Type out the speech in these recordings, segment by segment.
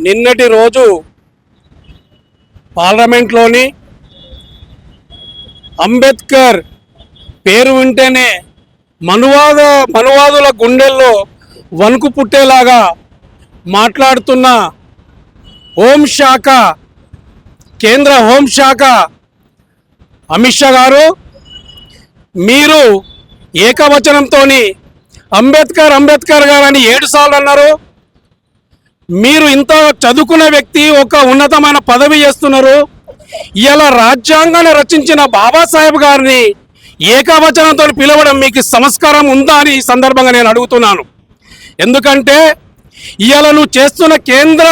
నిన్నటి రోజు పార్లమెంట్లోని అంబేద్కర్ పేరు వింటేనే మనువాద మనువాదుల గుండెల్లో వణుకు పుట్టేలాగా మాట్లాడుతున్న హోంశాఖ కేంద్ర హోంశాఖ అమిత్ షా గారు మీరు ఏకవచనంతో అంబేద్కర్ అంబేద్కర్ గారు అని ఏడు సార్లు అన్నారు. మీరు ఇంత చదువుకున్న వ్యక్తి ఒక ఉన్నతమైన పదవి చేస్తున్నారు. ఇలా రాజ్యాంగాన్ని రచించిన బాబాసాహెబ్ గారిని ఏకవచనంతో పిలవడం మీకు సంస్కారం ఉందా అని ఈ సందర్భంగా నేను అడుగుతున్నాను. ఎందుకంటే ఇవాళ నువ్వు చేస్తున్న కేంద్ర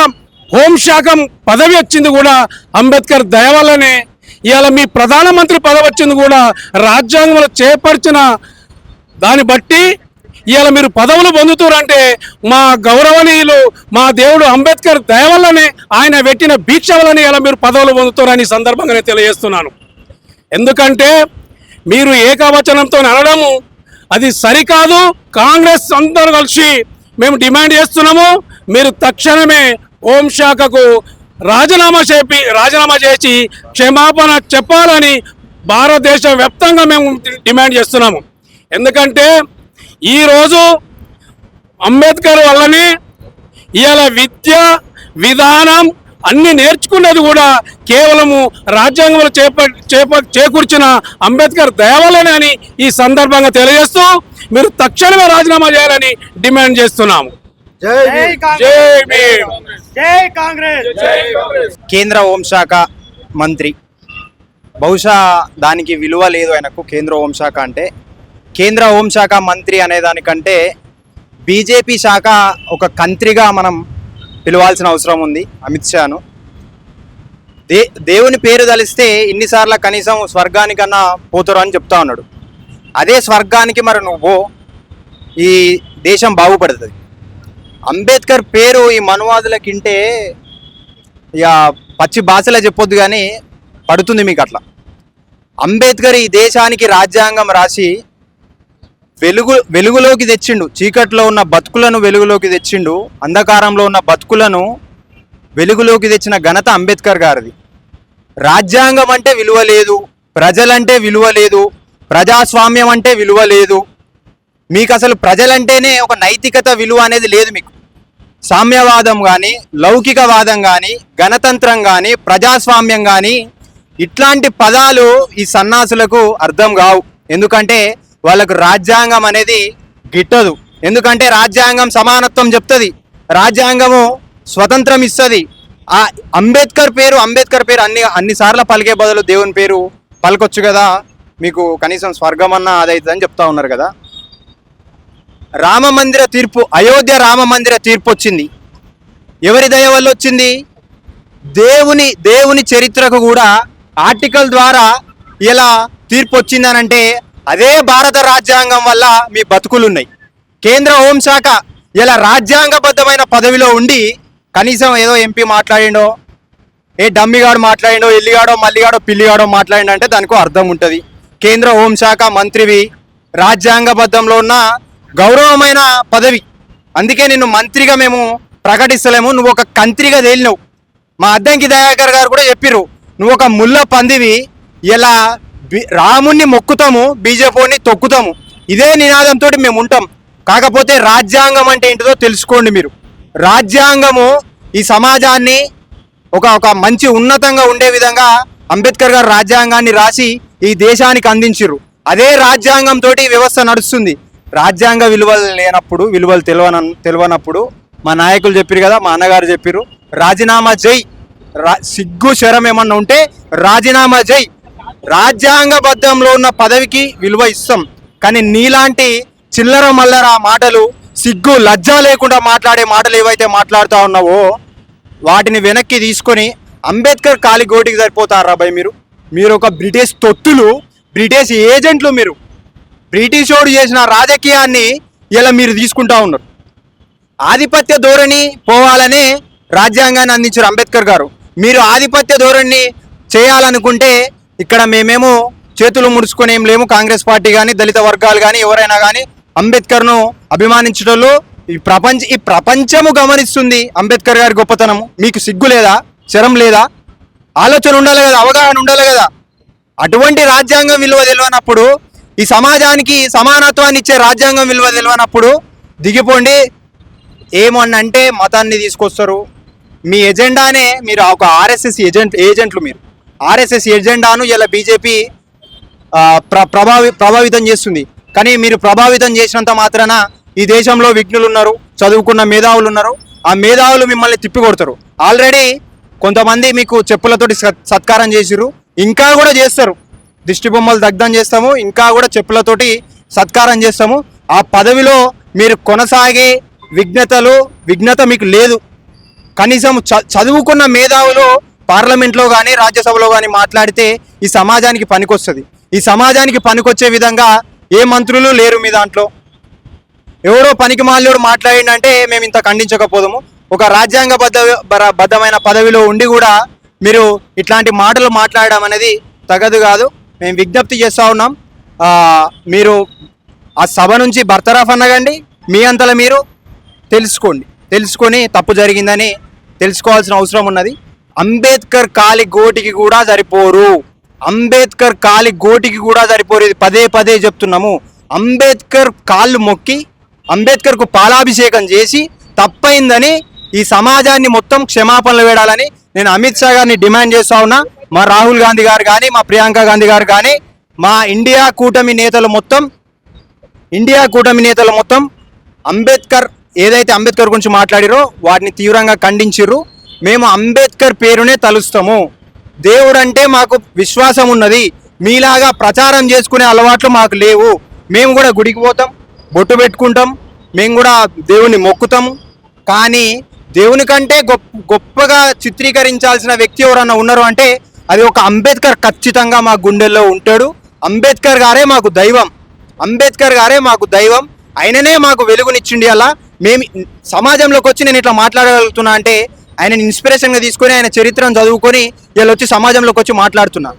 హోంశాఖ పదవి వచ్చింది కూడా అంబేద్కర్ దయ వల్లనే ఇవాళ మీ ప్రధానమంత్రి పదవి వచ్చింది కూడా రాజ్యాంగంలో చేపరిచిన దాన్ని బట్టి ఇవాళ మీరు పదవులు పొందుతారంటే మా గౌరవనీయులు మా దేవుడు అంబేద్కర్ దయ వల్లనే ఆయన పెట్టిన భీక్ష వల్లనే ఇలా మీరు పదవులు పొందుతారని సందర్భంగానే సందర్భంగా తెలియజేస్తున్నాను. ఎందుకంటే మీరు ఏకవచనంతో అనడము అది సరికాదు. కాంగ్రెస్ అందరూ కలిసి మేము డిమాండ్ చేస్తున్నాము. మీరు తక్షణమే హోంశాఖకు రాజీనామా చేపి రాజీనామా చేసి క్షమాపణ చెప్పాలని భారతదేశ వ్యాప్తంగా మేము డిమాండ్ చేస్తున్నాము. ఎందుకంటే ఈరోజు అంబేద్కర్ వల్లనే ఇవాళ విద్య విధానం అన్ని నేర్చుకున్నది కూడా కేవలము రాజ్యాంగంలో చేప చేప చేకూర్చిన అంబేద్కర్ దయవల్లనే అని ఈ సందర్భంగా తెలియజేస్తూ మీరు తక్షణమే రాజీనామా చేయాలని డిమాండ్ చేస్తున్నాము. జై జై భీమ్. జై కాంగ్రెస్. కేంద్ర హోంశాఖ మంత్రి. బహుశా దానికి విలువ లేదు ఆయనకు కేంద్ర హోంశాఖ అంటే. కేంద్ర హోంశాఖ మంత్రి అనే దానికంటే బీజేపీ శాఖ ఒక కంత్రిగా మనం పిలవాల్సిన అవసరం ఉంది అమిత్ షాను. దే దేవుని పేరు తలిస్తే ఇన్నిసార్లు కనీసం స్వర్గానికన్నా పోతారు అని చెప్తా ఉన్నాడు. అదే స్వర్గానికి మరి నువ్వు ఈ దేశం బాగుపడుతుంది. అంబేద్కర్ పేరు ఈ మనువాదులకింటే ఇక పచ్చి భాషలో చెప్పొద్దు కానీ పడుతుంది మీకు అట్లా. అంబేద్కర్ ఈ దేశానికి రాజ్యాంగం రాసి వెలుగు వెలుగులోకి తెచ్చిండు. చీకట్లో ఉన్న బతుకులను వెలుగులోకి తెచ్చిండు. అంధకారంలో ఉన్న బతుకులను వెలుగులోకి తెచ్చిన ఘనత అంబేద్కర్ గారిది. రాజ్యాంగం అంటే విలువ లేదు. ప్రజలంటే విలువ లేదు. ప్రజాస్వామ్యం అంటే విలువ లేదు. మీకు అసలు ప్రజలంటేనే ఒక నైతికత విలువ అనేది లేదు మీకు. సామ్యవాదం కానీ లౌకికవాదం కానీ గణతంత్రం కానీ ప్రజాస్వామ్యం కానీ ఇట్లాంటి పదాలు ఈ సన్నాసులకు అర్థం కావు. ఎందుకంటే వాళ్ళకు రాజ్యాంగం అనేది గిట్టదు. ఎందుకంటే రాజ్యాంగం సమానత్వం చెప్తుంది. రాజ్యాంగము స్వతంత్రం ఇస్తుంది. ఆ అంబేద్కర్ పేరు అంబేద్కర్ పేరు అన్ని అన్నిసార్లు పలికే బదులు దేవుని పేరు పలకొచ్చు కదా. మీకు కనీసం స్వర్గం అన్న అదైతుందని చెప్తా ఉన్నారు కదా. రామ మందిర తీర్పు అయోధ్య రామ మందిర తీర్పు వచ్చింది. ఎవరి దయ వల్ల వచ్చింది? దేవుని దేవుని చరిత్రకు కూడా ఆర్టికల్ ద్వారా ఇలా తీర్పు వచ్చిందనంటే అదే భారత రాజ్యాంగం వల్ల మీ బతుకులున్నాయి. కేంద్ర హోంశాఖ ఇలా రాజ్యాంగబద్ధమైన పదవిలో ఉండి కనీసం ఏదో ఎంపీ మాట్లాడిండో ఏ డమ్మిగాడు మాట్లాడిండో ఎల్లిగాడో మల్లిగాడో పిల్లిగాడో మాట్లాడిండంటే దానికి అర్థం ఉంటుంది. కేంద్ర హోంశాఖ మంత్రివి రాజ్యాంగబద్ధంలో ఉన్న గౌరవమైన పదవి. అందుకే నిన్ను మంత్రిగా మేము ప్రకటిస్తలేము. నువ్వు ఒక కంత్రిగా తేలినవు. మా అద్దంకి దయాకర్ గారు కూడా చెప్పిర్రు నువ్వు ఒక ముళ్ళ పందివి ఇలా రాముణ్ణి మొక్కుతాము బీజేపీని తొక్కుతాము. ఇదే నినాదంతో మేము ఉంటాం. కాకపోతే రాజ్యాంగం అంటే ఏంటిదో తెలుసుకోండి మీరు. రాజ్యాంగము ఈ సమాజాన్ని ఒక ఒక మంచి ఉన్నతంగా ఉండే విధంగా అంబేద్కర్ గారు రాజ్యాంగాన్ని రాసి ఈ దేశానికి అందించిర్రు. అదే రాజ్యాంగం తోటి వ్యవస్థ నడుస్తుంది. రాజ్యాంగ విలువలు లేనప్పుడు విలువలు తెలివన తెలియనప్పుడు మా నాయకులు చెప్పారు కదా మా అన్నగారు చెప్పారు రాజీనామా జై. రా సిగ్గు శరం ఏమన్నా ఉంటే రాజీనామా జై. రాజ్యాంగబద్ధంలో ఉన్న పదవికి విలువ ఇస్తాం. కానీ నీలాంటి చిల్లర మల్లర మాటలు సిగ్గు లజ్జ లేకుండా మాట్లాడే మాటలు ఏవైతే మాట్లాడుతూ ఉన్నావో వాటిని వెనక్కి తీసుకొని అంబేద్కర్ కాలిగోటికి సరిపోతారా భయ్ మీరు? మీరు ఒక బ్రిటిష్ తొత్తులు బ్రిటిష్ ఏజెంట్లు మీరు. బ్రిటిష్ వాడు చేసిన రాజకీయాన్ని ఇలా మీరు తీసుకుంటా ఉన్నారు. ఆధిపత్య ధోరణి పోవాలనే రాజ్యాంగాన్ని అందించారు అంబేద్కర్ గారు. మీరు ఆధిపత్య ధోరణి చేయాలనుకుంటే ఇక్కడ మేమేమో చేతులు ముడుచుకొని ఏం లేము. కాంగ్రెస్ పార్టీ కానీ దళిత వర్గాలు కానీ ఎవరైనా కానీ అంబేద్కర్ను అభిమానించడంలో ఈ ప్రపంచ ఈ ప్రపంచము గమనిస్తుంది అంబేద్కర్ గారి గొప్పతనము. మీకు సిగ్గు లేదా? శరం లేదా? ఆలోచన ఉండాలి కదా అవగాహన ఉండాలి కదా. అటువంటి రాజ్యాంగం విలువ తెలియనప్పుడు ఈ సమాజానికి సమానత్వాన్ని ఇచ్చే రాజ్యాంగం విలువ తెలియనప్పుడు దిగిపోండి. ఏమన్నంటే మతాన్ని తీసుకొస్తారు. మీ ఎజెండానే మీరు ఒక ఆర్ఎస్ఎస్ ఏజెంట్ ఏజెంట్లు మీరు. ఆర్ఎస్ఎస్ ఎజెండాను ఇలా బీజేపీ ప్ర ప్రభావి ప్రభావితం చేస్తుంది. కానీ మీరు ప్రభావితం చేసినంత మాత్రాన ఈ దేశంలో విఘ్నులు ఉన్నారు చదువుకున్న మేధావులు ఉన్నారు. ఆ మేధావులు మిమ్మల్ని తిప్పికొడతారు. ఆల్రెడీ కొంతమంది మీకు చెప్పులతోటి సత్- సత్కారం చేసిరు ఇంకా కూడా చేస్తారు. దిష్టి బొమ్మలు దగ్ధం చేస్తాము ఇంకా కూడా చెప్పులతోటి సత్కారం చేస్తాము. ఆ పదవిలో మీరు కొనసాగే విఘ్నతలు విఘ్నత మీకు లేదు. కనీసం చ- చదువుకున్న మేధావులు పార్లమెంట్లో కానీ రాజ్యసభలో కానీ మాట్లాడితే ఈ సమాజానికి పనికొస్తుంది. ఈ సమాజానికి పనికొచ్చే విధంగా ఏ మంత్రులు లేరు మీ దాంట్లో? ఎవరో పనికి మాల్లోడు మాట్లాడిండంటే మేము ఇంత ఖండించకపోదాము. ఒక రాజ్యాంగబద్ధ బద్ధమైన పదవిలో ఉండి కూడా మీరు ఇట్లాంటి మాటలు మాట్లాడడం అనేది తగదు కాదు. మేము విజ్ఞప్తి చేస్తూ ఉన్నాం. మీరు ఆ సభ నుంచి బర్తరాఫ్ అన్నగండి. మీ అంతలో మీరు తెలుసుకోండి. తెలుసుకొని తప్పు జరిగిందని తెలుసుకోవాల్సిన అవసరం ఉన్నది. అంబేద్కర్ కాలి గోటికి కూడా సరిపోరు. అంబేద్కర్ కాలి గోటికి కూడా సరిపోరు. ఇది పదే పదే చెప్తున్నాము. అంబేద్కర్ కాళ్ళు మొక్కి అంబేద్కర్కు పాలాభిషేకం చేసి తప్పైందని ఈ సమాజాన్ని మొత్తం క్షమాపణలు వేడాలని నేను అమిత్ షా గారిని డిమాండ్ చేస్తా ఉన్నా. మా రాహుల్ గాంధీ గారు కానీ మా ప్రియాంక గాంధీ గారు కానీ మా ఇండియా కూటమి నేతలు మొత్తం ఇండియా కూటమి నేతలు మొత్తం అంబేద్కర్ ఏదైతే అంబేద్కర్ గురించి మాట్లాడిరో వాటిని తీవ్రంగా ఖండించిర్రు. మేము అంబేద్కర్ పేరునే తలుస్తాము. దేవుడు అంటే మాకు విశ్వాసం ఉన్నది. మీలాగా ప్రచారం చేసుకునే అలవాట్లు మాకు లేవు. మేము కూడా గుడికి పోతాం బొట్టు పెట్టుకుంటాం మేము కూడా దేవుని మొక్కుతాము కానీ దేవుని కంటే గొప్ప గొప్పగా చిత్రీకరించాల్సిన వ్యక్తి ఎవరన్నా ఉన్నారు అంటే అది ఒక అంబేద్కర్ ఖచ్చితంగా మా గుండెల్లో ఉంటాడు. అంబేద్కర్ గారే మాకు దైవం. అంబేద్కర్ గారే మాకు దైవం. ఆయననే మాకు వెలుగునిచ్చిండి అలా మేము సమాజంలోకి వచ్చి నేను ఇట్లా మాట్లాడగలుగుతున్నా అంటే ఆయన ఇన్స్పిరేషన్గా తీసుకొని ఆయన చరిత్రను చదువుకొని వీళ్ళు వచ్చి సమాజంలోకి వచ్చి మాట్లాడుతున్నా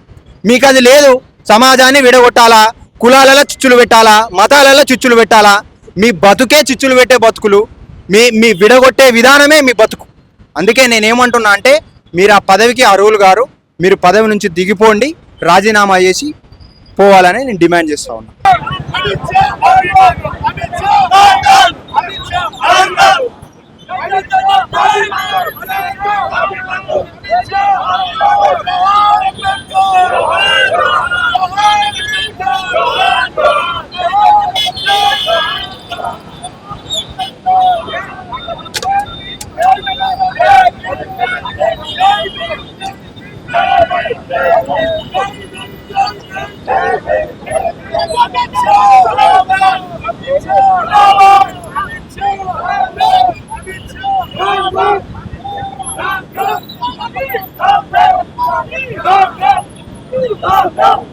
మీకు అది లేదు సమాజాన్ని విడగొట్టాలా కులాలలో చిచ్చులు పెట్టాలా మతాలలో చిచ్చులు పెట్టాలా మీ బతుకే చిచ్చులు పెట్టే బతుకులు మీ మీ విడగొట్టే విధానమే మీ బతుకు అందుకే నేనేమంటున్నా అంటే మీరు ఆ పదవికి అర్హులు గారు మీరు పదవి నుంచి దిగిపోండి రాజీనామా చేసి పోవాలని నేను డిమాండ్ చేస్తా ఉన్నా Bravo! go, go!